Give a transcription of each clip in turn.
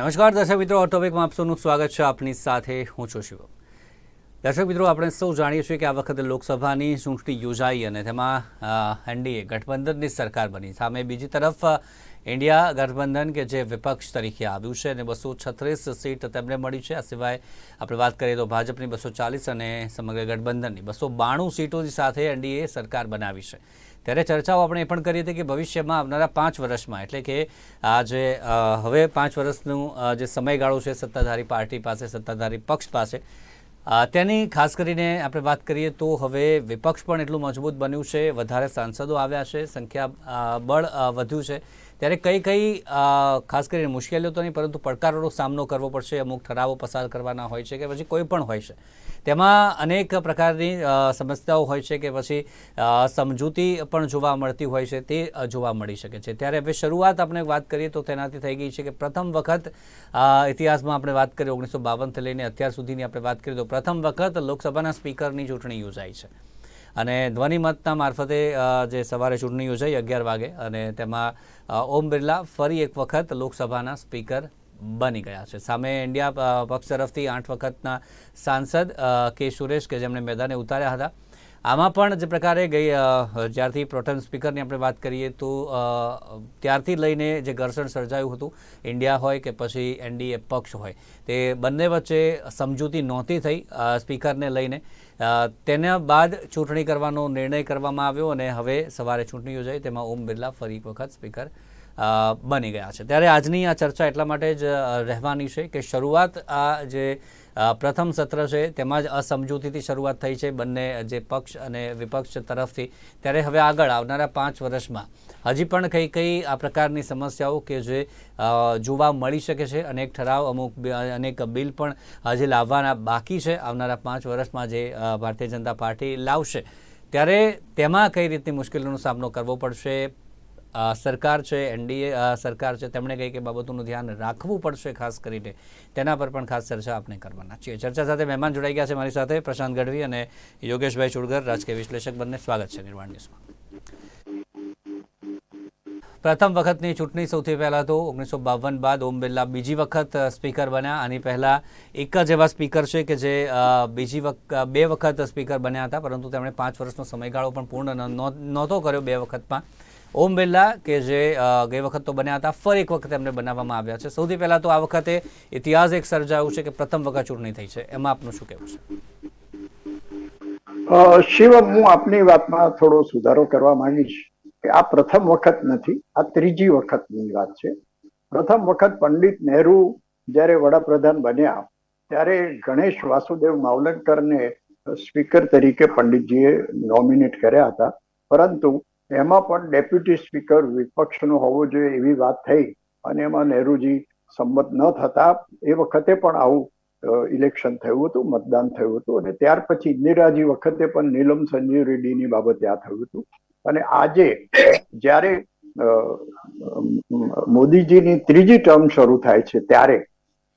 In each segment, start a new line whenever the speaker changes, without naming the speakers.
નમસ્કાર, દર્શક મિત્રો. ટોપિકમાં આપ સ્વાગત છે. આપની સાથે હું છું શિવમ. દર્શક મિત્રો, આપણે સૌ જાણીએ છીએ કે આ વખતે લોકસભાની ચૂંટણી યોજાઈ અને તેમાં એનડીએ ગઠબંધનની સરકાર બની. સામે બીજી તરફ, ઇન્ડિયા ગઠબંધન કે જે વિપક્ષ તરીકે આવ્યું છે અને બસો છત્રીસ સીટ તેમને મળી છે. આ સિવાય આપણે વાત કરીએ તો ભાજપની બસો ચાલીસ અને સમગ્ર ગઠબંધનની બસો બાણું સીટોની સાથે એનડીએ સરકાર બનાવી છે. ત્યારે ચર્ચાઓ આપણે એ પણ કરી હતી કે ભવિષ્યમાં આવનારા પાંચ વર્ષમાં, એટલે કે આ જે હવે પાંચ વર્ષનું જે સમયગાળો છે, સત્તાધારી પાર્ટી પાસે, સત્તાધારી પક્ષ પાસે તેની ખાસ કરીને આપણે વાત કરીએ તો હવે વિપક્ષ પણ એટલું મજબૂત બન્યું છે, વધારે સાંસદો આવ્યા છે, સંખ્યા બળ વધ્યું છે. ત્યારે કઈ કઈ ખાસ કરીને મુશ્કેલીઓ તો નહીં પરંતુ પડકારોનો સામનો કરવો પડશે, અમુક ઠરાવો પસાર કરવાના હોય છે કે પછી કોઈ પણ હોય છે. તેમાં અનેક પ્રકારની સમસ્યાઓ હોય છે કે પછી સમજૂતી પણ જોવા મળતી હોય છે, તે જોવા મળી શકે છે. ત્યારે હવે શરૂઆત આપણે વાત કરીએ તો તેનાથી થઈ ગઈ છે કે પ્રથમ વખત ઇતિહાસમાં આપણે વાત કરીએ ઓગણીસો બાવનથી લઈને અત્યાર સુધીની આપણે વાત કરીએ તો પ્રથમ વખત લોકસભાના સ્પીકરની ચૂંટણી યોજાઈ છે. અને ધ્વનિમતના મારફતે જે સવારે ચૂંટણી યોજાઈ અગિયાર વાગે અને તેમાં ઓમ બિરલા ફરી એક વખત લોકસભાના સ્પીકર બની ગયા છે. સામે ઇન્ડિયા પક્ષ તરફથી આઠ વખતના સાંસદ કે સુરેશ, કે જેમણે મેદાને ઉતાર્યા હતા. આમાં પણ જે પ્રકારે ગઈ જ્યારથી પ્રોટેમ સ્પીકરની આપણે વાત કરીએ તો ત્યારથી લઈને જે ઘર્ષણ સર્જાયું હતું, ઇન્ડિયા હોય કે પછી એનડીએ પક્ષ હોય, તે બંને વચ્ચે સમજૂતી નહોતી થઈ સ્પીકરને લઈને. તેના બાદ ચૂંટણી કરવાનો નિર્ણય કરવામાં આવ્યો અને હવે સવારે ચૂંટણી યોજાઈ, તેમાં ઓમ બિરલા ફરી વખત સ્પીકર બની ગયા છે. ત્યારે આજની આ ચર્ચા એટલા માટે જ રહેવાની છે કે શરૂઆત આ જે પ્રથમ સત્ર છે, તેમાં જ અસમજૂતીથી શરૂઆત થઈ છે બંને જે પક્ષ અને વિપક્ષ તરફથી. ત્યારે હવે આગળ આવનારા પાંચ વર્ષમાં હજી પણ કઈ કઈ આ પ્રકારની સમસ્યાઓ કે જે જોવા મળી શકે છે, અનેક ઠરાવ, અમુક અનેક બિલ પણ હજી લાવવાના બાકી છે, આવનારા પાંચ વર્ષમાં જે ભારતીય જનતા પાર્ટી લાવશે. ત્યારે તેમાં કઈ રીતની મુશ્કેલીઓનો સામનો કરવો પડશે? સરકાર છે, એનડીએ સરકાર છે, તેમણે કઈ કે બાબતોનું ધ્યાન રાખવું પડશે ખાસ કરીને તેના પર પણ ખાસ ચર્ચા આપણે કરવાના છીએ. ચર્ચા સાથે મહેમાન જોડાઈ ગયા છે મારી સાથે પ્રશાંત ગઢવી અને યોગેશભાઈ ચુડગર, રાજકીય વિશ્લેષક બંને. સ્વાગત છે નિર્માણ ન્યૂઝમાં. પ્રથમ વખતની ચૂંટણી સૌથી પહેલાં તો ઓગણીસો બાવન બાદ ઓમ બિરલા બીજી વખત સ્પીકર બન્યા. આની પહેલાં એક જ એવા સ્પીકર છે કે જે બીજી વખત બે વખત સ્પીકર બન્યા હતા, પરંતુ તેમણે પાંચ વર્ષનો સમયગાળો પણ પૂર્ણ નહોતો કર્યો બે વખતમાં. ઓમ બિરલા, કે જે ગઈ વખત તો બન્યા હતા, ફરી એક વખત એમને બનાવવામાં આવ્યા છે. સૌથી પહેલાં તો આ વખતે ઇતિહાસ એક સર્જાયું છે કે પ્રથમ વખત ચૂંટણી થઈ છે. એમાં આપનું શું કહેવું છે?
શિવમ હું આપની વાતમાં થોડો સુધારો કરવા માંગીશ કે આ પ્રથમ વખત નથી, આ ત્રીજી વખતની વાત છે. પ્રથમ વખત પંડિત નહેરુ જ્યારે વડાપ્રધાન બન્યા, ત્યારે ગણેશ વાસુદેવ માવલંકરને સ્પીકર તરીકે પંડિતજીએ નોમિનેટ કર્યા હતા. પરંતુ એમાં પણ ડેપ્યુટી સ્પીકર વિપક્ષનો હોવો જોઈએ એવી વાત થઈ અને એમાં નહેરુજી સંમત ન થતા એ વખતે પણ આવું ઇલેક્શન થયું હતું, મતદાન થયું હતું અને ત્યાર પછી ઇન્દિરાજી વખતે પણ નીલમ સંજીવ રેડ્ડીની બાબતે આ થયું હતું. અને આજે જ્યારે મોદીજીની ત્રીજી ટર્મ શરૂ થાય છે ત્યારે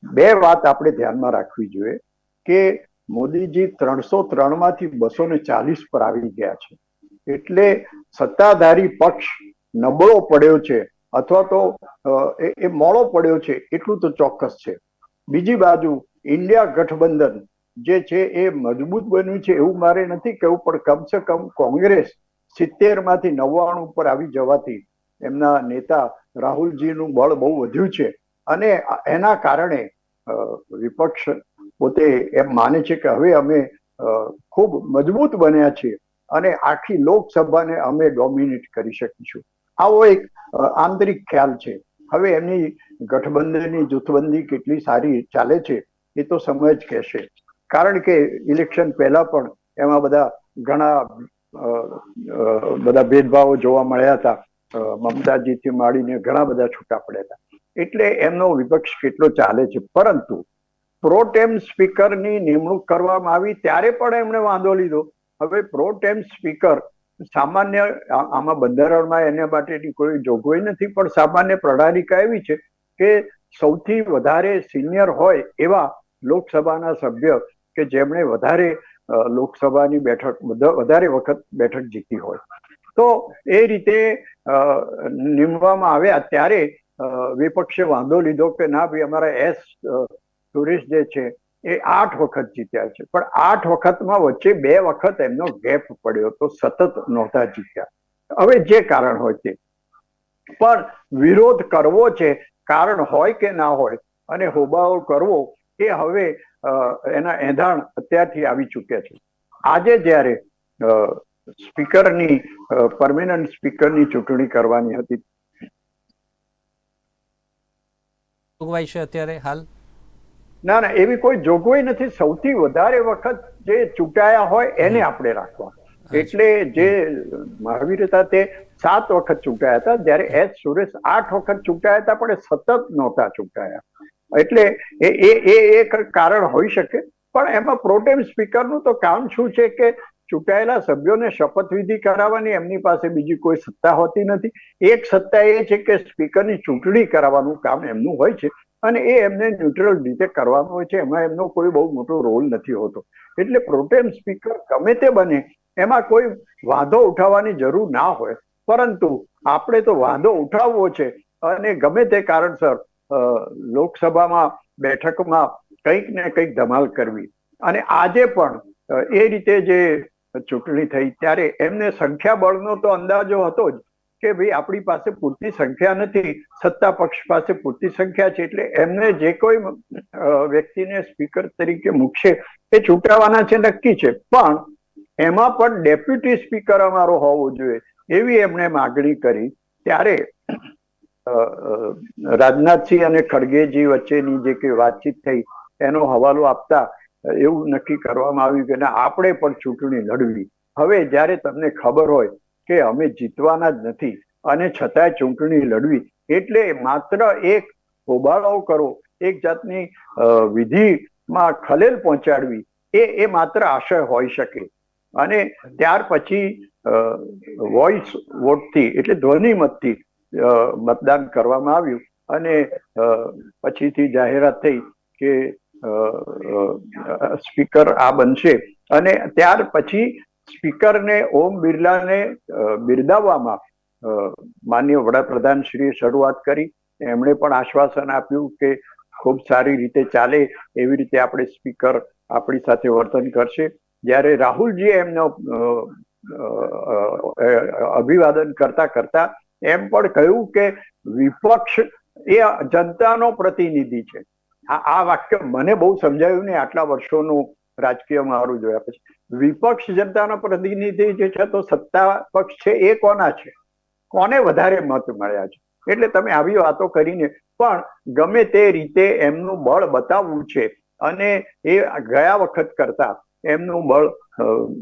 બે વાત આપણે ધ્યાનમાં રાખવી જોઈએ કે મોદીજી ત્રણસો ત્રણમાંથી બસો ને ચાલીસ પર આવી ગયા છે. એટલે સત્તાધારી પક્ષ નબળો પડ્યો છે અથવા તો એ મોડો પડ્યો છે એટલું તો ચોક્કસ છે. બીજી બાજુ ઇન્ડિયા ગઠબંધન જે છે એ મજબૂત બન્યું છે એવું મારે નથી કહેવું, પણ કમસે કમ કોંગ્રેસ સિત્તેરમાંથી નવ્વાણું ઉપર આવી જવાથી એમના નેતા રાહુલજીનું બળ બહુ વધ્યું છે. અને એના કારણે વિપક્ષ પોતે એમ માને છે કે હવે અમે ખૂબ મજબૂત બન્યા છીએ. અને આખી લોકસભાને અમે ડોમિનેટ કરી શકીશું. આવો એક આંતરિક ખ્યાલ છે. હવે એમની ગઠબંધનની જૂથબંધી કેટલી સારી ચાલે છે એ તો સમય જ કહેશે. કારણ કે ઇલેક્શન પહેલા પણ એમાં બધા ઘણા બધા ભેદભાવો જોવા મળ્યા હતા. મમતાજીથી માંડીને ઘણા બધા છૂટા પડ્યા હતા. એટલે એમનો વિપક્ષ કેટલો ચાલે છે. પરંતુ પ્રોટેમ સ્પીકરની નિમણૂક કરવામાં આવી ત્યારે પણ એમણે વાંધો લીધો. હવે પ્રોટેમ સ્પીકર સામાન્ય આમાં બંધારણમાં એના માટેની કોઈ જોગવાઈ નથી, પણ સામાન્ય પ્રણાલિકા એવી છે કે સૌથી વધારે સિનિયર હોય એવા લોકસભાના સભ્ય કે જેમણે વધારે લોકસભાની બેઠક વધારે વખત બેઠક જીતી હોય. તો એ રીતે નીમવામાં આવ્યા ત્યારે વિપક્ષે વાંધો લીધો કે ના ભાઈ, અમારા એસ ટુરિસ્ટ જે છે એ આઠ વખત જીત્યા છે. પણ આઠ વખતમાં વચ્ચે બે વખત એમનો ગેપ પડ્યો તો સતત નહોતા જીત્યા. હવે જે કારણ હોય તે પણ વિરોધ કરવો છે, કારણ હોય કે ના હોય, અને હોબાઓ કરવો એ હવે એના એંધાણ અત્યારથી આવી ચૂક્યા છે. આજે જ્યારે સ્પીકરની પરમેનન્ટ સ્પીકરની ચૂંટણી કરવાની હતી.
અત્યારે હાલ?
ના ના એવી કોઈ જોગવાઈ નથી. સૌથી વધારે વખત જે ચૂંટાયા હોય એને આપણે રાખવા એટલે જે મહાવીર હતા તે સાત વખત ચૂંટાયા હતા. જ્યારે એસ સુરેશ આઠ વખત ચૂંટાયા હતા પણ સતત નહોતા ચૂંટાયા. એટલે એ એ એ એક કારણ હોઈ શકે. પણ એમાં પ્રોટેમ સ્પીકરનું તો કામ શું છે કે ચૂંટાયેલા સભ્યોને શપથવિધિ કરાવવાની એમની પાસે બીજી કોઈ સત્તા હોતી નથી. એક સત્તા એ છે કે સ્પીકરની ચૂંટણી કરાવવાનું કામ એમનું હોય છે. અને એ એમને ન્યુટ્રલ રીતે કરવાનું હોય છે. એમાં એમનો કોઈ બહુ મોટો રોલ નથી હોતો. એટલે પ્રોટેમ સ્પીકર ગમે તે બને, એમાં કોઈ વાંધો ઉઠાવવાની જરૂર ના હોય. પરંતુ આપણે તો વાંધો ઉઠાવવો છે અને ગમે તે કારણસર લોકસભામાં, બેઠકમાં કંઈક ને કંઈક ધમાલ કરવી. અને આજે પણ એ રીતે જે ચૂંટણી થઈ, ત્યારે એમને સંખ્યાબળનો તો અંદાજો હતો જ. કે ભાઈ આપણી પાસે પૂરતી સંખ્યા નથી, સત્તા પક્ષ પાસે પૂરતી સંખ્યા છે, એટલે એમને જે કોઈ વ્યક્તિને સ્પીકર તરીકે મૂકશે એ ચૂંટાવાના છે, નક્કી છે. પણ એમાં પણ ડેપ્યુટી સ્પીકર અમારો હોવો જોઈએ એવી એમણે માગણી કરી. ત્યારે રાજનાથસિંહ અને ખડગેજી વચ્ચેની જે કે વાતચીત થઈ, એનો હવાલો આપતા એવું નક્કી કરવામાં આવ્યું કે ના, આપણે પણ ચૂંટણી લડવી. હવે જ્યારે તમને ખબર હોય કે અમે જીતવાના જ નથી. અને છતાંય ચૂંટણી લડવી. એટલે માત્ર એક હોબાળો કરો, એક જાતની વિધિમાં ખલેલ પહોંચાડવી, એ એ માત્ર આશય હોઈ શકે. અને ત્યાર પછી વોઇસ વોટથી એટલે ધ્વનિમતથી મતદાન કરવામાં આવ્યું. અને પછીથી જાહેરાત થઈ કે સ્પીકર આ બનશે. અને ત્યાર પછી સ્પીકરને ઓમ બિરલાને બિરદાવવામાં માન્ય વડાપ્રધાન શ્રીએ શરૂઆત કરી. એમણે પણ આશ્વાસન આપ્યું કે ખૂબ સારી રીતે ચાલે એવી રીતે આપણે સ્પીકર આપણી સાથે વર્તન કરશે. જ્યારે રાહુલજી એમનો અભિવાદન કરતા કરતા એમ પણ કહ્યું કે વિપક્ષ એ જનતાનો પ્રતિનિધિ છે. આ વાક્ય મને બહુ સમજાયું ને આટલા વર્ષોનું રાજકીય મારું જોયા પછી. વિપક્ષ જનતાનો પ્રતિનિધિ જે છે તો સત્તા પક્ષ છે એ કોના છે? કોને વધારે મત મળ્યા છે? એટલે તમે આવી વાતો કરીને પણ ગમે તે રીતે એમનું બળ બતાવવું છે અને એ ગયા વખત કરતા એમનું બળ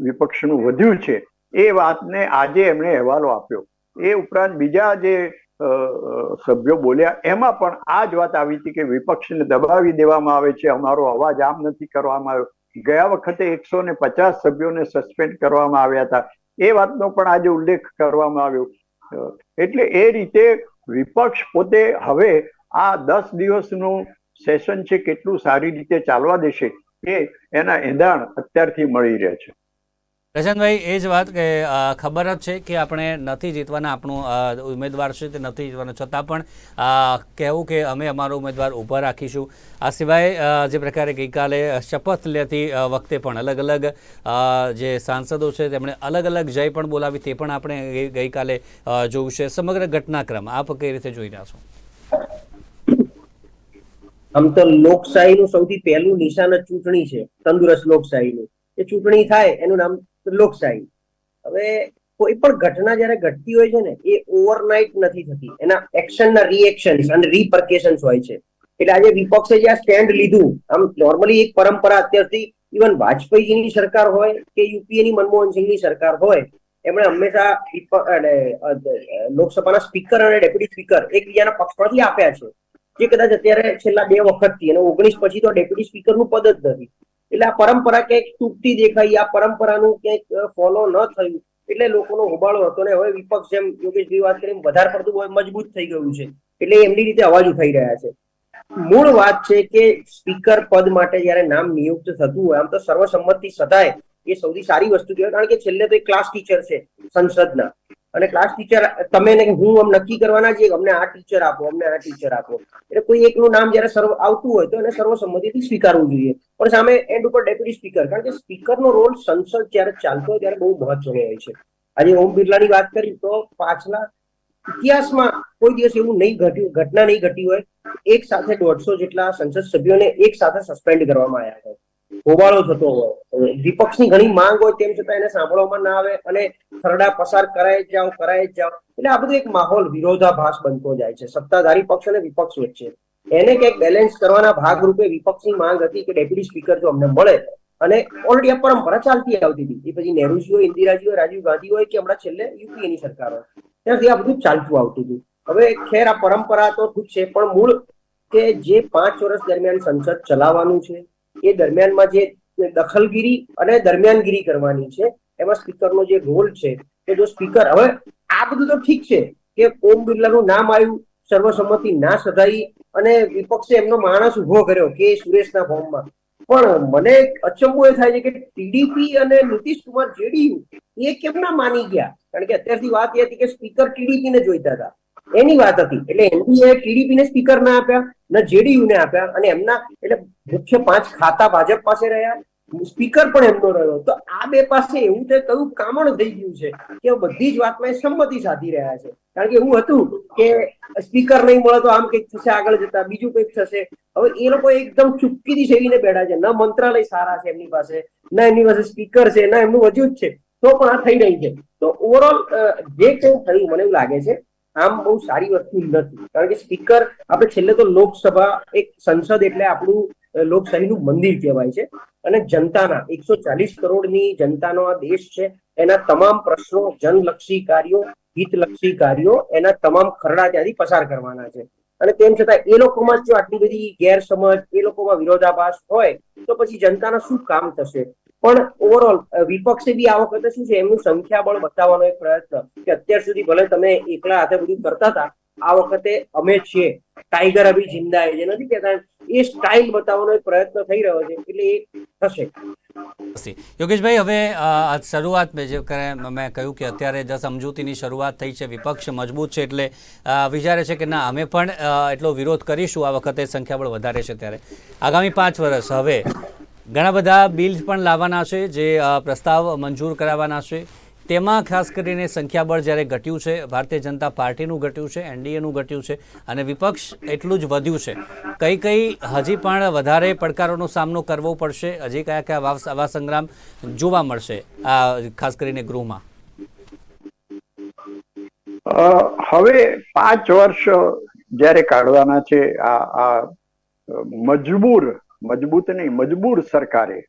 વિપક્ષનું વધ્યું છે, એ વાતને આજે એમણે અહેવાલો આપ્યો. એ ઉપરાંત બીજા જે સભ્યો બોલ્યા, એમાં પણ આ જ વાત આવી હતી કે વિપક્ષને દબાવી દેવામાં આવે છે, અમારો અવાજ આમ નથી કરવામાં આવ્યો. ગયા વખતે એકસો ને પચાસ સભ્યોને સસ્પેન્ડ કરવામાં આવ્યા હતા. એ વાતનો પણ આજે ઉલ્લેખ કરવામાં આવ્યો. એટલે એ રીતે વિપક્ષ પોતે હવે આ દસ દિવસનું સેશન છે, કેટલું સારી રીતે ચાલવા દેશે એ એના એંધાણ અત્યારથી મળી રહે છે.
પ્રશાંતભાઈ, એ જ વાત કે ખબર જ છે કે આપણે નથી જીતવાના આપણું ઉમેદવાર છે તે નથી જીતવાના. છતાં પણ કહેવું કે અમે અમારો ઉમેદવાર ઊભા રાખીશું. આ સિવાય જે પ્રકારે ગઈકાલે શપથ લેતી વખતે પણ અલગ અલગ જે સાંસદો છે તેમણે અલગ અલગ જય પણ બોલાવી તે પણ આપણે ગઈકાલે જોયું છે. સમગ્ર ઘટનાક્રમ આપ કઈ રીતે જોઈ રહ્યા છો?
આમ તો લોકશાહીનું સૌથી પહેલું નિશાન ચૂંટણી છે. તંદુરસ્ત લોકશાહીનું. એ ચૂંટણી થાય, એનું નામ લોકશાહી. હવે કોઈ પણ ઘટના જ્યારે ઘટતી હોય છે ને, એ ઓવરનાઇટ નથી થતી. એના એક્શનના રિએક્શન્સ અને રીપર્કેશન્સ હોય છે. એટલે આજે વિપક્ષે જે આ સ્ટેન્ડ લીધું, આમ નોર્મલી એક પરંપરા અત્યારથી ઇવન વાજપેયીજીની સરકાર હોય કે યુપીએની મનમોહન સિંહની સરકાર હોય, એમણે હંમેશા લોકસભાના સ્પીકર અને ડેપ્યુટી સ્પીકર એકબીજાના પક્ષમાંથી આપ્યા છે. જે કદાચ અત્યારે છેલ્લા બે વખતથી, અને ઓગણીસ પછી તો ડેપ્યુટી સ્પીકરનું પદ જ નથી. એટલે આ પરંપરા ક્યાંક તૂટતી દેખાઈ, આ પરંપરાનું ક્યાંક ફોલો ન થયું, એટલે લોકોનો હોબાળો હતો ને હવે વિપક્ષ જેમ યોગેશભાઈ વાત કરી વધારે પડતું મજબૂત થઈ ગયું છે, એટલે એમની રીતે અવાજ ઉઠાઈ રહ્યા છે. મૂળ વાત છે કે સ્પીકર પદ માટે જયારે નામ નિયુક્ત થતું હોય, આમ તો સર્વસંમતિ સદાય એ સૌથી સારી વસ્તુ કહેવાય, કારણ કે છેલ્લે તો એક ક્લાસ ટીચર છે, સંસદના. અને ક્લાસ ટીચર તમે હું આમ નક્કી કરવાના છીએ અમને આ ટીચર આપો, અમને આ ટીચર આપો. એટલે કોઈ એકનું નામ જયારે સર્વ આવતું હોય તો એને સર્વસંમતિથી સ્વીકારવું જોઈએ. પણ સામે એન્ડ ઉપર ડેપ્યુટી સ્પીકર કારણ કે સ્પીકરનો રોલ સંસદ જ્યારે ચાલતો હોય ત્યારે બહુ મહત્વનો હોય છે. આજે ઓમ બિરલાની વાત કરી તો પાછલા ઇતિહાસમાં કોઈ દિવસ એવું નહીં ઘટ્યું, ઘટના નહીં ઘટી હોય. એક સાથે દોઢસો જેટલા સંસદ સભ્યોને એક સાથે સસ્પેન્ડ કરવામાં આવ્યા હોય હોબાળો થતો હોય. વિપક્ષની ઘણી માંગ હોય તેમ છતાં એને સાંભળવામાં ના આવે અને ખરડા પસાર કરાય જ જાઓ કરાય જ જાઓ એટલે આ બધું એક માહોલ વિરોધાભાસ બનતો જાય છે. સત્તાધારી પક્ષ અને વિપક્ષ વચ્ચે. એને કંઈક બેલેન્સ કરવાના ભાગરૂપે વિપક્ષની માંગ હતી કે ડેપ્યુટી સ્પીકર જો અમને મળે. અને ઓલરેડી આ પરંપરા ચાલતી આવતી હતી. એ પછી નહેરુજી હોય ઇન્દિરાજી હોય રાજીવ ગાંધી હોય કે હમણાં છેલ્લે યુપીએની સરકાર. હોય ત્યાં સુધી આ બધું ચાલતું આવતું હતું. હવે ખેર આ પરંપરા તો ઠીક છે? પણ મૂળ કે જે પાંચ વર્ષ દરમિયાન સંસદ ચલાવવાનું છે એ દરમિયાનમાં જે દખલગીરી અને દરમિયાનગીરી કરવાની છે, એમાં સ્પીકરનો જે રોલ છે, કે જો સ્પીકર હવે આ બધું તો ઠીક છે કે ઓમ બિરલાનું નામ આવ્યું, સર્વસંમતિ ના સધાઈ અને વિપક્ષે એમનો માણસ ઊભો કર્યો કે સુરેશના ફોર્મમાં. પણ મને અચંબો એ થાય છે કે ટીડીપી અને નીતિશ કુમાર જેડીયુ એ કેમ ના માની ગયા? કારણ કે અત્યારથી વાત એ હતી કે સ્પીકર ટીડીપી ને જોઈતા હતા. એની વાત હતી. એટલે એનડીએ, ટીડીપી ને સ્પીકર ના આપ્યા, ને જેડીયુ ને આપ્યા, અને એમના એટલે મુખ્ય પાંચ ખાતા ભાજપ પાસે રહ્યા. સ્પીકર પણ એમનો રહ્યો. તો આ બે પાસે એવું તે કયું કામણ થઈ ગયું છે કે બધી જ વાતમાં સંમતિ સાધી રહ્યા છે. કારણ કે એવું હતું કે સ્પીકર નહીં મળે તો આમ કંઈક થશે, આગળ જતા બીજું કંઈક થશે. હવે એ લોકો એકદમ ચૂપકીથી સેવીને બેઠા છે. ન મંત્રાલય સારા છે એમની પાસે, ના એમની પાસે સ્પીકર છે, ના એમનું વજૂદ છે. તો પણ આ થઈ રહી છે. તો ઓવરઓલ જે કંઈ થયું, મને એવું લાગે છે આમ બહુ સારી વસ્તુ નથી કારણ કે સ્પીકર આપણે છેલ્લે તો લોકસભા એક સંસદ એટલે આપણું લોકશાહીનું મંદિર કહેવાય છે. અને જનતાના એકસો ચાલીસ કરોડની જનતાનો આ દેશ છે. એના તમામ પ્રશ્નો, જનલક્ષી કાર્યો, હિતલક્ષી કાર્યો, એના તમામ ખરડા ત્યાંથી પસાર કરવાના છે. અને તેમ છતાં એ લોકોમાં જો આટલી બધી ગેરસમજ, એ લોકોમાં વિરોધાભાસ હોય, તો પછી જનતાના શું કામ થશે? પણ ઓવરઓલ વિપક્ષે બી આ વખતે શું છે, એમનું સંખ્યાબળ બતાવવાનો એક પ્રયત્ન કે અત્યાર સુધી ભલે તમે એકલા હાથે બધું કરતા હતા, આ વખતે અમે છીએ. ટાઈગર અભી જિંદા એ જે નથી કહેતા, એ સ્ટાઇલ બતાવવાનો એક પ્રયત્ન થઈ રહ્યો છે, એટલે એ થશે.
યોગેશભાઈ, હવે શરૂઆત મેં જે મેં કહ્યું કે અત્યારે જે સમજૂતીની શરૂઆત થઈ છે, વિપક્ષ મજબૂત છે, એટલે વિચારે છે કે ના, અમે પણ એટલો વિરોધ કરીશું, આ વખતે સંખ્યાબળ વધારે છે ત્યારે. આગામી પાંચ વર્ષ હવે ઘણા બધા બિલ પણ લાવવાના છે, જે પ્રસ્તાવ મંજૂર કરાવવાના છે. તેમાં ખાસ કરીને સંખ્યાબળ જ્યારે ઘટ્યું છે, ભારતીય જનતા પાર્ટીનું ઘટ્યું છે, એનડીએનું ઘટ્યું છે અને વિપક્ષ એટલું જ વધ્યું છે. કઈ કઈ હજી પણ વધારે પડકારોનો સામનો કરવો પડશે, હજી કયા કયા આવા સંગ્રામ જોવા મળશે, આ ખાસ કરીને ગૃહમાં?
હવે પાંચ વર્ષ જ્યારે કાઢવાના છે, આ મજબૂર મજબૂત નહીં, મજબૂર સરકારે.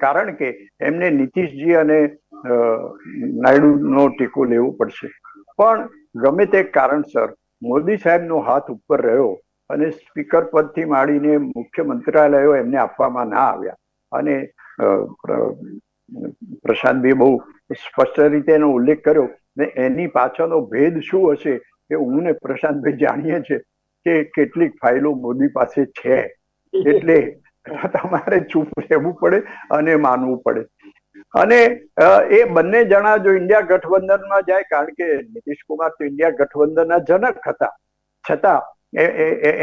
કારણ કે એમને નીતિશજી અને નાયડુ નાયડુનો ટેકો લેવો પડશે. પણ ગમે તે કારણસર મોદી સાહેબનો હાથ ઉપર રહ્યો અને સ્પીકર પદથી માંડીને મુખ્ય મંત્રાલયો એમને આપવામાં ના આવ્યા અને પ્રશાંતભાઈ બહુ સ્પષ્ટ રીતે એનો ઉલ્લેખ કર્યો ને એની પાછળનો ભેદ શું હશે એ હું ને પ્રશાંતભાઈ જાણીએ છે કે કેટલીક ફાઇલો મોદી પાસે છે. એટલે તમારે ચૂપ રહેવું પડે અને માનવું પડે. અને એ બંને જણા જો ઇન્ડિયા ગઠબંધનમાં જાય, કારણ કે નીતિશ તો ઇન્ડિયા ગઠબંધનના જનક હતા. છતાં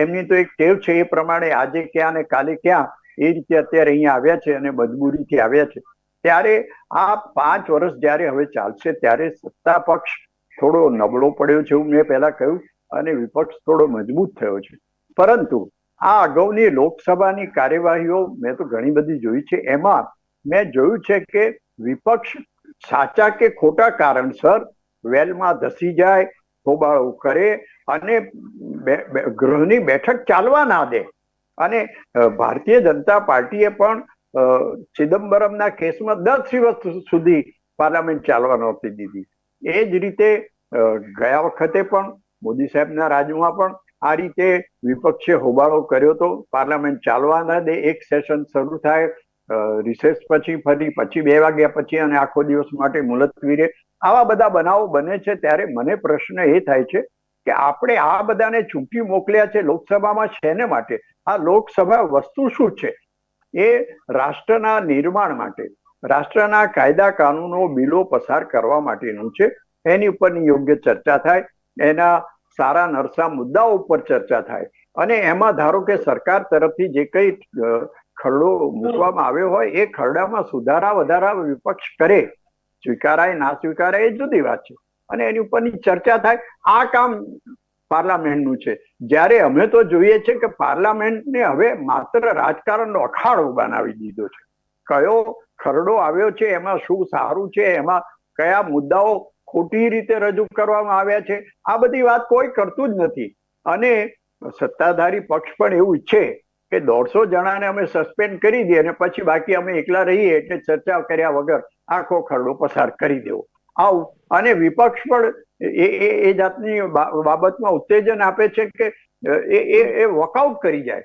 એમની તો એક ટેવ છે એ પ્રમાણે આજે ક્યાં અને કાલે ક્યાં એ રીતે અત્યારે અહીંયા આવ્યા છે અને મજબૂરીથી આવ્યા છે. ત્યારે આ પાંચ વર્ષ જ્યારે હવે ચાલશે, ત્યારે સત્તા પક્ષ થોડો નબળો પડ્યો છે એવું મેં પહેલા કહ્યું અને વિપક્ષ થોડો મજબૂત થયો છે. પરંતુ આ અગાઉની લોકસભાની કાર્યવાહીઓ મેં તો ઘણી બધી જોઈ છે. એમાં મેં જોયું છે કે વિપક્ષ સાચા કે ખોટા કારણસર વેલમાં ધસી જાય હોબાળો કરે અને ગૃહની બેઠક ચાલવા ના દે. અને ભારતીય જનતા પાર્ટીએ પણ ચિદમ્બરમના કેસમાં દસ દિવસ સુધી પાર્લામેન્ટ ચાલવા નહોતી દીધી. એ જ રીતે ગયા વખતે પણ મોદી સાહેબના રાજમાં પણ આ રીતે વિપક્ષે હોબાળો કર્યો તો પાર્લામેન્ટ ચાલવા ના દે એક સેશન શરૂ થાય રિસેસ પછી ફરી, પછી બે વાગ્યા પછી અને આખો દિવસ માટે મુલતવી રહે આવા બધા બનાવો બને છે ત્યારે મને પ્રશ્ન એ થાય છે કે આપણે આ બધાને ચૂંટી મોકલ્યા છે લોકસભામાં શેને માટે? આ લોકસભા વસ્તુ શું છે? એ રાષ્ટ્રના નિર્માણ માટે, રાષ્ટ્રના કાયદા કાનૂનો બિલો પસાર કરવા માટેનું છે. એની ઉપરની યોગ્ય ચર્ચા થાય, એના સારા નરસા મુદ્દાઓ ઉપર ચર્ચા થાય. અને એમાં ધારો કે સરકાર તરફથી જે કઈ ખરડો મૂકવામાં આવ્યો હોય, એ ખરડામાં સુધારા વધારા વિપક્ષ કરે. સ્વીકારાય, ના સ્વીકારાય એ જુદી વાત છે. અને એની ઉપરની ચર્ચા થાય. આ કામ પાર્લામેન્ટનું છે. જ્યારે અમે તો જોઈએ છે કે પાર્લામેન્ટને હવે માત્ર રાજકારણનો અખાડો બનાવી દીધો છે. કયો ખરડો આવ્યો છે, એમાં શું સારું છે, એમાં કયા મુદ્દાઓ ખોટી રીતે રજૂ કરવામાં આવ્યા છે. આ બધી વાત કોઈ કરતું જ નથી. અને સત્તાધારી પક્ષ પણ એવું ઈચ્છે કે દોઢસો જણાને અમે સસ્પેન્ડ કરી દઈએ અને પછી બાકી અમે એકલા રહીએ એટલે ચર્ચા કર્યા વગર આખો ખરડો પસાર કરી દેવો. આવું. અને વિપક્ષ પણ એ એ જાતની બાબતમાં ઉત્તેજન આપે છે કે એ વોકઆઉટ કરી જાય.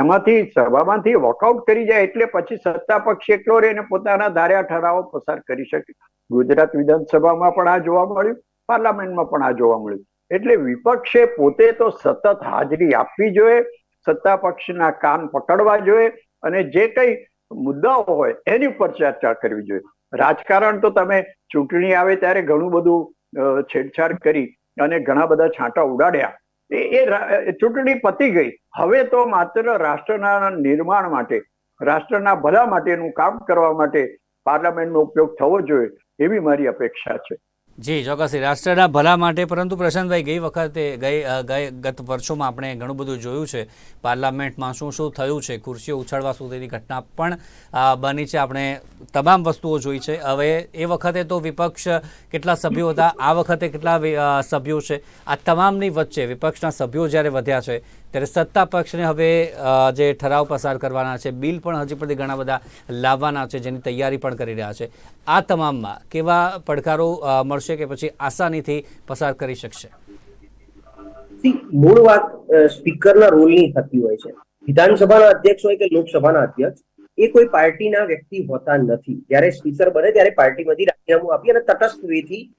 એમાંથી સભામાંથી વોકઆઉટ કરી જાય એટલે પછી સત્તા પક્ષ એકલો રહીને પોતાના ધાર્યા ઠરાવો પસાર કરી શકે. ગુજરાત વિધાનસભામાં પણ આ જોવા મળ્યું, પાર્લામેન્ટમાં પણ આ જોવા મળ્યું. એટલે વિપક્ષે પોતે તો સતત હાજરી આપવી જોઈએ, સત્તા પક્ષના કાન પકડવા જોઈએ અને જે કઈ મુદ્દાઓ હોય એની ઉપર ચર્ચા કરવી જોઈએ. રાજકારણ તો તમે ચૂંટણી આવે ત્યારે ઘણું બધું છેડછાડ કરી અને ઘણા બધા છાંટા ઉડાડ્યા. એ ચૂંટણી પતી ગઈ. હવે તો માત્ર રાષ્ટ્રના નિર્માણ માટે, રાષ્ટ્રના ભલા માટેનું કામ કરવા માટે પાર્લામેન્ટનો ઉપયોગ થવો જોઈએ એવી મારી અપેક્ષા છે.
જી ચોક્કસથી રાષ્ટ્રના ભલા માટે, પરંતુ પ્રશાંતભાઈ, ગઈ વખતે, ગઈ ગઈ, ગત વર્ષોમાં આપણે ઘણું બધું જોયું છે. પાર્લામેન્ટમાં શું શું થયું છે, ખુરશીઓ ઉછાળવા સુધીની ઘટના પણ બની છે. આપણે તમામ વસ્તુઓ જોઈ છે. હવે એ વખતે તો વિપક્ષ કેટલા સભ્યો હતા? આ વખતે કેટલા સભ્યો છે? આ તમામની વચ્ચે વિપક્ષના સભ્યો જ્યારે વધ્યા છે ત્યારે સત્તા પક્ષને હવે જે ઠરાવ પસાર કરવાના છે, બિલ પણ હજી સુધી ઘણા બધા લાવવાના છે, જેની તૈયારી પણ કરી રહ્યા છે. આ તમામમાં કેવા પડકારો મળશે કે પછી આસાનીથી પસાર કરી શકશે?
મૂળ વાત સ્પીકરના રોલની થતી હોય છે. વિધાનસભાના અધ્યક્ષ હોય કે લોકસભાના અધ્યક્ષ એ કોઈ પાર્ટીના વ્યક્તિ હોતા નથી. જ્યારે સ્પીકર બને ત્યારે પાર્ટીમાંથી રાજીનામું આપી અને તટસ્થ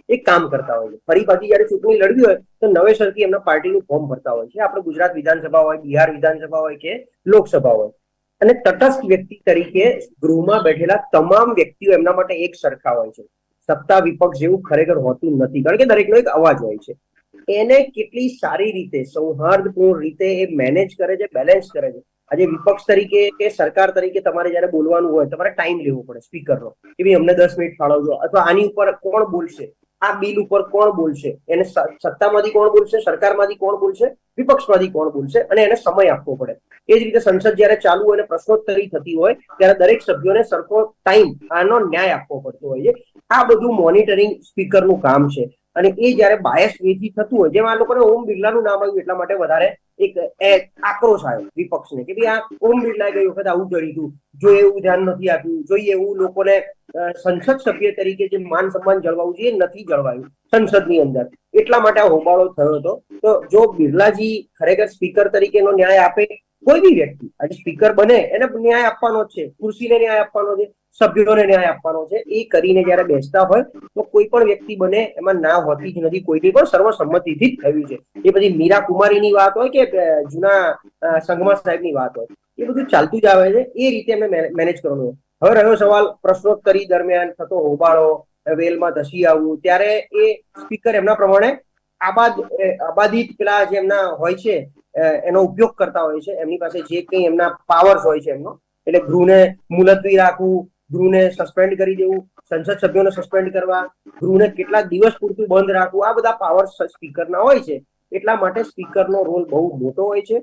એ કામ કરતા હોય છે. ફરી પાછી જ્યારે ચૂંટણી લડવી હોય, તો નવેસરથી એમના પાર્ટીનું ફોર્મ ભરતા હોય છે. આપણે ગુજરાત વિધાનસભા હોય, બિહાર વિધાનસભા હોય કે લોકસભા હોય. અને તટસ્થ વ્યક્તિ તરીકે ગૃહમાં બેઠેલા તમામ વ્યક્તિઓ એમના માટે એક સરખા હોય છે. સત્તા વિપક્ષ જેવું ખરેખર હોતું નથી. કારણ કે દરેકનો એક અવાજ હોય છે. એને કેટલી સારી રીતે, સૌહાર્દપૂર્ણ રીતે એ મેનેજ કરે છે બેલેન્સ કરે છે. આજે વિપક્ષ તરીકે કે સરકાર તરીકે તમારે જયારે બોલવાનું હોય, તમારે ટાઈમ લેવો પડે સ્પીકરનો. કે ભાઈ અમને દસ મિનિટ ફાળવજો અથવા આની ઉપર કોણ બોલશે? આ બિલ ઉપર કોણ બોલશે? એને સત્તામાંથી કોણ બોલશે? સરકારમાંથી કોણ બોલશે? વિપક્ષમાંથી કોણ બોલશે? અને એને સમય આપવો પડે. એ જ રીતે સંસદ જયારે ચાલુ હોય અને પ્રશ્નોત્તરી થતી હોય, ત્યારે દરેક સભ્યોને સરખો ટાઈમ આનો ન્યાય આપવો પડતો હોય છે. આ બધું મોનિટરિંગ સ્પીકરનું કામ છે. અને એ જયારે બાયસ વેથી થતું હોય, જેમાં લોકોને ઓમ બિરલાનું નામ આવ્યું એટલા માટે વધારે એક આક્રોશ આવ્યો વિપક્ષને કે ભાઈ આ ઓમ બિરલાએ ગઈ વખત આવું કર્યું જો એવું ધ્યાન નથી આપ્યું જોઈએ એવું લોકોને સંસદ સભ્ય તરીકે જે માન સન્માન જળવાવું જોઈએ નથી જળવાયું સંસદની અંદર. એટલા માટે આ હોબાળો થયો હતો. તો જો બિરલાજી ખરેખર સ્પીકર તરીકેનો ન્યાય આપે કોઈ બી વ્યક્તિ, આજે સ્પીકર બને, એને ન્યાય આપવાનો છે, ખુરશીને ન્યાય આપવાનો છે, સભ્યોને ન્યાય આપવાનો છે, એ કરીને જયારે બેસતા હોય, તો કોઈ પણ વ્યક્તિ બને, એમાં ના હોતી જ નથી કોઈની પણ સર્વસંમતિથી જ થયું છે. એ પછી મીરા કુમારીની વાત હોય કે જૂના સંગમા સાહેબની વાત હોય, એ બધું ચાલતું જ આવે છે, એ રીતે અમે મેનેજ કરવાનું હવે રહ્યો સવાલ પ્રશ્નોત્તરી દરમિયાન થતો હોબાળો વેલમાં ધસી આવવું, ત્યારે એ સ્પીકર એમના પ્રમાણે આબાદ આબાદિત પેલા જે એમના હોય છે એનો ઉપયોગ કરતા હોય છે. એમની પાસે જે કંઈ એમના પાવર્સ હોય છે એમનો. એટલે ગૃહને મુલતવી રાખવું, ગૃહને સસ્પેન્ડ કરી દેવું, સંસદ સભ્યોને સસ્પેન્ડ કરવા, ગૃહને કેટલા દિવસ પૂરતું બંધ રાખવું, આ બધા પાવર્સ સ્પીકરના હોય છે. એટલા માટે સ્પીકરનો રોલ બહુ મોટો હોય છે.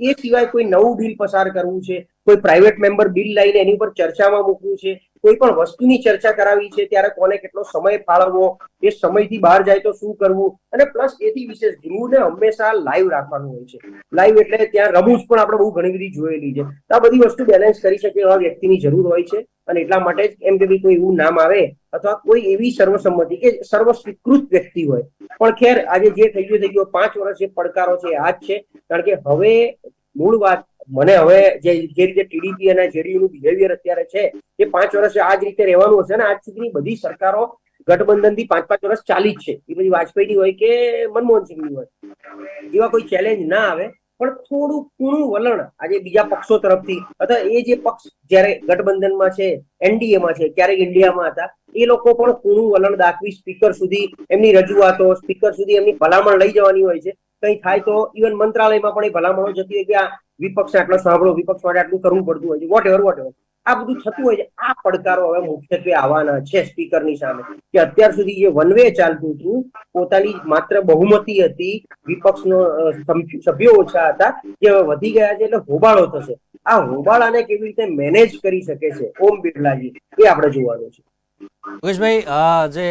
એ સિવાય કોઈ નવું બિલ પસાર કરવું છે, કોઈ પ્રાઇવેટ મેમ્બર બિલ લઈને એની ઉપર ચર્ચામાં મૂકવું છે કોઈ પણ વસ્તુની ચર્ચા કરાવી છે, ત્યારે કોને કેટલો સમય ફાળવવો, એ સમયથી બહાર જાય તો શું કરવું? અને પ્લસ એથી વિશેષ ગૃહને હંમેશા લાઈવ રાખવાનું હોય છે. લાઈવ એટલે ત્યાં રમૂજ પણ આપણે બહુ ઘણી બધી જોયેલી છે. તો આ બધી વસ્તુ બેલેન્સ કરી શકે એવા વ્યક્તિની જરૂર હોય છે. અને એટલા માટે જ એમ કે કોઈ એવું નામ આવે અથવા કોઈ એવી સર્વસંમતિ કે સર્વ સ્વીકૃત વ્યક્તિ હોય. પણ ખેર, આજે જે થઈ ગયું થઈ ગયું, પાંચ વર્ષ જે પડકારો છે આ જ છે. કારણ કે હવે મૂળ વાત મને હવે જે જે રીતે ટીડીપી અને જેડીયુનું બિહેવિયર અત્યારે છે, એ પાંચ વર્ષ આ જ રીતે રહેવાનું હશે ને? આજ સુધીની બધી સરકારો ગઠબંધનથી પાંચ પાંચ વર્ષ ચાલી જ છે. એ બધી વાજપેયીની હોય કે મનમોહનસિંહની હોય. એવા કોઈ ચેલેન્જ ના આવે, પણ થોડું કૂણું વલણ આજે બીજા પક્ષો તરફથી, અથવા એ જે પક્ષ જ્યારે ગઠબંધનમાં છે, એનડીએમાં છે, ક્યારેક ઇન્ડિયામાં હતા, એ લોકો પણ કૂણું વલણ દાખવી સ્પીકર સુધી એમની રજૂઆતો, સ્પીકર સુધી એમની ભલામણ લઈ જવાની હોય છે. કંઈ થાય તો ઇવન મંત્રાલયમાં પણ એ ભલામણો જતી હોય કે આ વિપક્ષ આટલો સાંભળો, વિપક્ષ વાળે આટલું કરવું પડતું હોય છે વોટ એવર વોટ એવર આ બધું થતું હોય છે. આ પડકારો હવે મુખ્યત્વે આવવાના છે સ્પીકરની સામે. કે અત્યાર સુધી જે વન વે ચાલતું હતું, પોતાની માત્ર બહુમતી હતી વિપક્ષનો સભ્યો ઓછા હતા, જે હવે વધી ગયા છે એટલે હોબાળો થશે. આ હોબાળાને કેવી રીતે મેનેજ કરી શકે છે ઓમ બિરલાજી? એ આપણે જોવાનું છે.
ભાઈ જે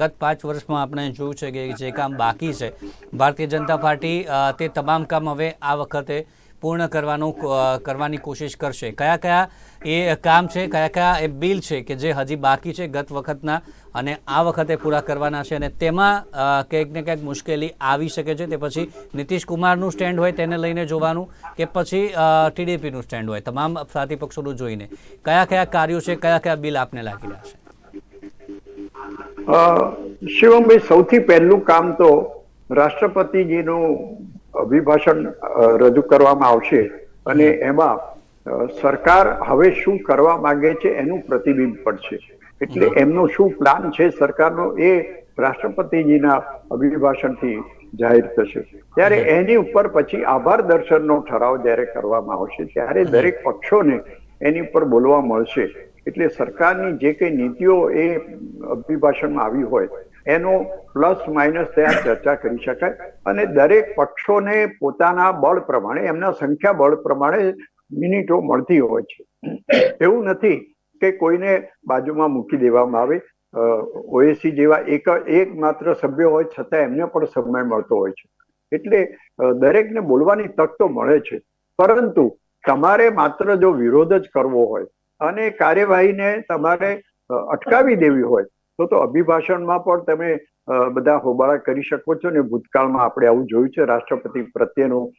ગત પાંચ વર્ષમાં આપણે જોયું છે કે જે કામ બાકી છે, ભારતીય જનતા પાર્ટી તે તમામ કામ હવે આ વખતે પૂર્ણ કરવાનું કરવાની કોશિશ કરશે. કયા કયા એ કામ છે, કયા કયા એ બિલ છે કે જે હજી બાકી છે ગત વખતના અને આ વખતે પૂરા કરવાના છે અને તેમાં કંઈક ને કંઈક મુશ્કેલી આવી શકે છે. તે પછી નીતિશ કુમારનું સ્ટેન્ડ હોય તેને લઈને જોવાનું કે પછી ટીડીપીનું સ્ટેન્ડ હોય. તમામ સાથી પક્ષોનું જોઈને. કયા કયા કાર્યો છે, કયા કયા બિલ આપને લાગી રહ્યા છે?
શિવમભાઈ, સૌથી પહેલું કામ તો રાષ્ટ્રપતિજીનું અભિભાષણ રજૂ કરવામાં આવશે અને એમાં સરકાર હવે શું કરવા માંગે છે એનું પ્રતિબિંબ પડશે. એટલે એમનો શું પ્લાન છે સરકારનો એ રાષ્ટ્રપતિજીના અભિભાષણથી જાહેર થશે. ત્યારે એની ઉપર પછી આભાર દર્શનનો ઠરાવ જ્યારે કરવામાં આવશે ત્યારે દરેક પક્ષોને એની ઉપર બોલવા મળશે. એટલે સરકારની જે કઈ નીતિઓ એ અભિભાષણમાં આવી હોય એનો પ્લસ માઇનસ ત્યાં ચર્ચા કરી શકાય. અને દરેક પક્ષોને પોતાના બળ પ્રમાણે, એમના સંખ્યા બળ પ્રમાણે મિનિટો મળતી હોય છે. એવું નથી કે કોઈને બાજુમાં મૂકી દેવામાં આવે. ઓએસી જેવા એક એક માત્ર સભ્ય હોય છતાં એમને પણ સમય મળતો હોય છે. એટલે દરેકને બોલવાની તક તો મળે છે. પરંતુ તમારે માત્ર જો વિરોધ જ કરવો હોય અને કાર્યવાહીને તમારે અટકાવી દેવી હોય તો તો અભિભાષણમાં પણ તમે બધા હોબાળા કરી શકો છો ને ભૂતકાળમાં આપણે આવું જોયું છે, રાષ્ટ્રપતિ પ્રત્યેનું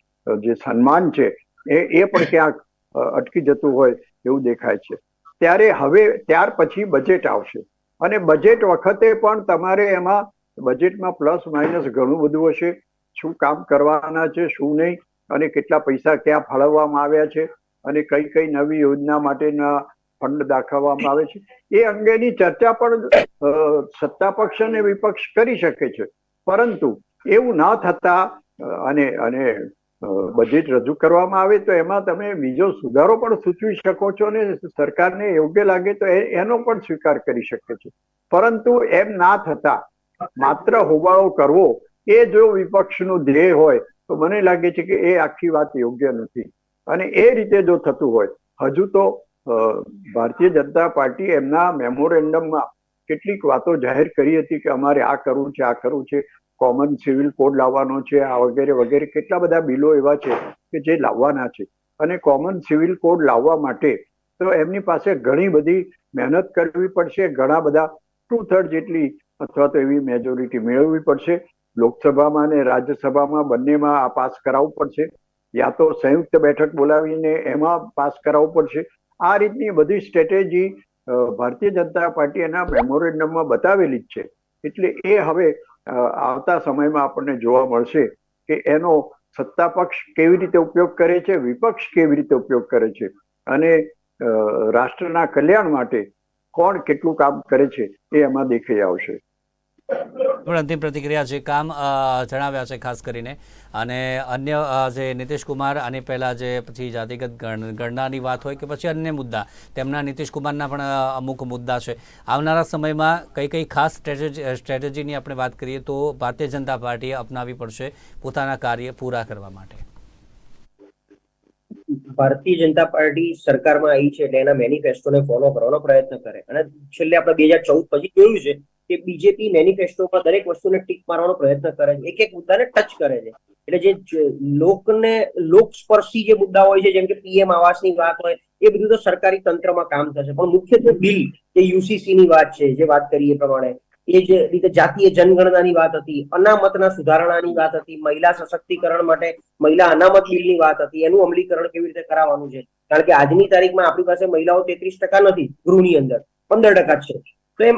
જે સન્માન છે, એ એ પણ ક્યાંક અટકી જતું હોય એવું દેખાય છે. ત્યારે હવે, ત્યાર પછી બજેટ આવશે. અને બજેટ વખતે પણ તમારે એમાં બજેટમાં પ્લસ માઇનસ ઘણું બધું હશે. શું કામ કરવાના છે, શું નહીં, અને કેટલા પૈસા ક્યાં ફાળવવામાં આવ્યા છે, અને કઈ કઈ નવી યોજના માટેના ફંડ દાખવવામાં આવે છે. એ અંગેની ચર્ચા પણ સત્તા પક્ષ અને વિપક્ષ કરી શકે છે. પરંતુ એવું ના થતા અને અને બજેટ રજૂ કરવામાં આવે તો એમાં તમે બીજો સુધારો પણ સૂચવી શકો છો અને સરકારને યોગ્ય લાગે તો એનો પણ સ્વીકાર કરી શકે છે. પરંતુ એમ ના થતા, માત્ર હોબાળો કરવો, એ જો વિપક્ષનું ધ્યેય હોય, તો મને લાગે છે કે એ આખી વાત યોગ્ય નથી. અને એ રીતે જો થતું હોય, હજુ તો ભારતીય જનતા પાર્ટી એમના મેમોરેન્ડમમાં કેટલીક વાતો જાહેર કરી હતી કે અમારે આ કરવું છે, આ કરવું છે, કોમન સિવિલ કોડ લાવવાનો છે, આ વગેરે વગેરે, કેટલા બધા બિલો એવા છે કે જે લાવવાના છે. અને કોમન સિવિલ કોડ લાવવા માટે તો એમની પાસે ઘણી બધી મહેનત કરવી પડશે, ઘણા બધા ટુ થર્ડ જેટલી અથવા તો એવી મેજોરિટી મેળવવી પડશે. લોકસભામાં અને રાજ્યસભામાં બંનેમાં આ પાસ કરાવવું પડશે. યા તો સંયુક્ત બેઠક બોલાવીને એમાં પાસ કરાવવું પડશે. આ રીતની બધી સ્ટ્રેટેજી ભારતીય જનતા પાર્ટી એના મેમોરેન્ડમમાં બતાવેલી જ છે. એટલે એ હવે આવતા સમયમાં આપણને જોવા મળશે કે એનો સત્તા પક્ષ કેવી રીતે ઉપયોગ કરે છે, વિપક્ષ કેવી રીતે ઉપયોગ કરે છે અને રાષ્ટ્રના કલ્યાણ માટે કોણ કેટલું કામ કરે છે એ એમાં દેખાઈ આવશે.
અંતિમ પ્રતિક્રિયા જે કામ જણાવ્યા છે ખાસ કરીને. અને અન્ય જે નીતિશ કુમાર આની પહેલાં જે પછી જાતિગત ગણનાની વાત હોય કે પછી અન્ય મુદ્દા, તેમના નીતિશ કુમારના પણ અમુક મુદ્દા છે. આવનારા સમયમાં કઈ કઈ ખાસ સ્ટ્રેટેજીની આપણે વાત કરીએ તો ભારતીય જનતા પાર્ટીએ અપનાવવી પડશે પોતાના કાર્ય પૂરા કરવા માટે.
ભારતીય જનતા પાર્ટી સરકારમાં આવી છે એટલે એના મેનિફેસ્ટોને ફોલો કરવાનો પ્રયત્ન કરે. અને છેલ્લે આપણે બે હજાર ચૌદ પછી જોયું છે કે બીજેપી મેનિફેસ્ટોમાં દરેક વસ્તુને ટીક મારવાનો પ્રયત્ન કરે છે. એક એક મુદ્દાને ટચ કરે છે. એટલે જે લોકને લોકસ્પર્શી જે મુદ્દા હોય છે, જેમ કે પીએમ આવાસની વાત હોય, એ બધું તો સરકારી તંત્રમાં કામ થશે. પણ મુખ્યત્વે બિલ, જે યુસીસી ની વાત છે, જે વાત કરીએ પ્રમાણે, એ જે રીતે જાતીય જનગણનાની વાત હતી, અનામતના સુધારણાની વાત હતી, મહિલા સશક્તિકરણ માટે મહિલા અનામત બિલની વાત હતી, એનું અમલીકરણ કેવી રીતે કરાવવાનું છે? કારણ કે આજની તારીખમાં આપણી પાસે મહિલાઓ તેત્રીસ ટકા નથી, ગૃહની અંદર. પંદર ટકા છે. તો એમ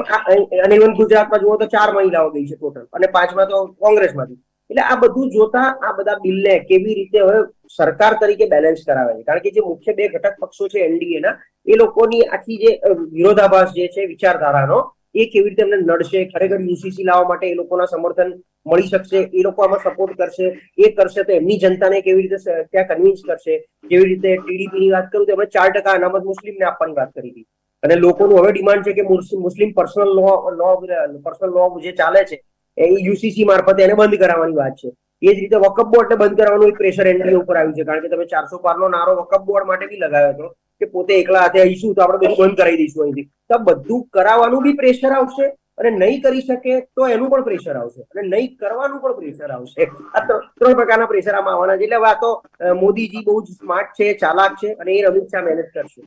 અને ઇવન ગુજરાતમાં જુઓ તો ચાર મહિલાઓ ગઈ છે ટોટલ અને પાંચમાં તો કોંગ્રેસમાંથી. એટલે આ બધું જોતા આ બધા બિલને કેવી રીતે હવે સરકાર તરીકે બેલેન્સ કરાવે છે. કારણ કે જે મુખ્ય બે ઘટક પક્ષો છે એનડીએ ના, એ લોકોની આખી જે વિરોધાભાસ જે છે, વિચારધારાનો, એ કેવી રીતે એમને નડશે? ખરેખર યુસીસી લાવવા માટે એ લોકોના સમર્થન મળી શકશે? એ લોકો આમાં સપોર્ટ કરશે? એ કરશે તો એમની જનતાને કેવી રીતે ત્યાં કન્વિન્સ કરશે? જેવી રીતે ટીડીપી ની વાત કરું તો એમણે ચાર ટકા અનામત મુસ્લિમને આપવાની વાત કરી હતી. અને લોકોનું હવે ડિમાન્ડ છે કે મુસ્લિમ પર્સનલ લો લો પર્સનલ લો જે ચાલે છે, એ યુસીસી મારફતે એને બંધ કરાવવાની વાત છે. એ જ રીતે વકફ બોર્ડને બંધ કરવાનું એક પ્રેશર એનડીએ ઉપર આવ્યું છે. કારણ કે તમે ચારસો પારનો નારો વકફ બોર્ડ માટે બી લગાવ્યો હતો, કે પોતે એકલા હાથે આવીશું તો આપણે બધું બંધ કરાવી દઈશું અહીંથી. તો બધું કરાવવાનું બી પ્રેશર આવશે અને નહીં કરી શકે તો એનું પણ પ્રેશર આવશે. અને નહીં કરવાનું પણ પ્રેશર આવશે. આ ત્ર- ત્રણ પ્રકારના પ્રેશર આમાં આવવાના છે. એટલે આ તો મોદીજી બહુ જ સ્માર્ટ છે, ચાલાક છે અને એ અમિત શાહ મેનેજ કરશે.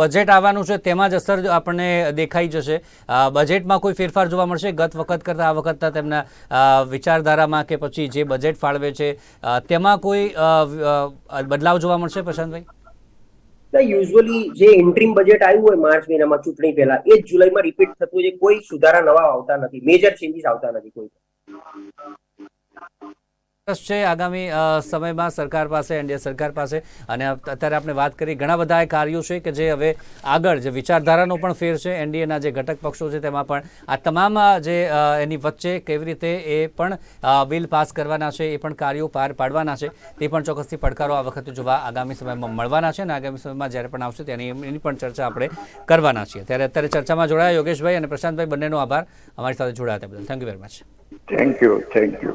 બજેટ આવવાનું છે તેમાં જ અસર આપણને દેખાઈ જશે. બજેટમાં કોઈ ફેરફાર જોવા મળશે? ગત વખત કરતાં આ વખતના તેમના વિચારધારામાં કે પછી જે બજેટ ફાળવે છે તેમાં કોઈ બદલાવ જોવા મળશે પ્રશાંતભાઈ?
યુઝ્યુઅલી જે ઇન્ટ્રીમ બજેટ આવ્યું હોય માર્ચ મહિનામાં, ચૂંટણી પહેલા, એ જ જુલાઈમાં રિપીટ થતું હોય કોઈ સુધારા નવા આવતા નથી. મેજર ચેન્જીસ આવતા નથી કોઈ.
છે. આગામી સમયમાં સરકાર પાસે, એનડીએ સરકાર પાસે, અને અત્યારે આપણે વાત કરી, ઘણા બધા એ કાર્યો છે કે જે હવે આગળ, જે વિચારધારાનો પણ ફેર છે. એનડીએના જે ઘટક પક્ષો છે તેમાં પણ આ તમામ જે એની વચ્ચે કેવી રીતે એ પણ બિલ પાસ કરવાના છે, એ પણ કાર્યો પાર પાડવાના છે, તે પણ ચોક્કસથી પડકારો આ વખતે જોવા આગામી સમયમાં મળવાના છે, અને આગામી સમયમાં જ્યારે પણ આવશે તેની, એની પણ ચર્ચા આપણે કરવાના છીએ. ત્યારે અત્યારે ચર્ચામાં જોડાયા યોગેશભાઈ અને પ્રશાંતભાઈ, બંનેનો આભાર. અમારી સાથે જોડાયા બદલ. Thank you very much
thank you thank you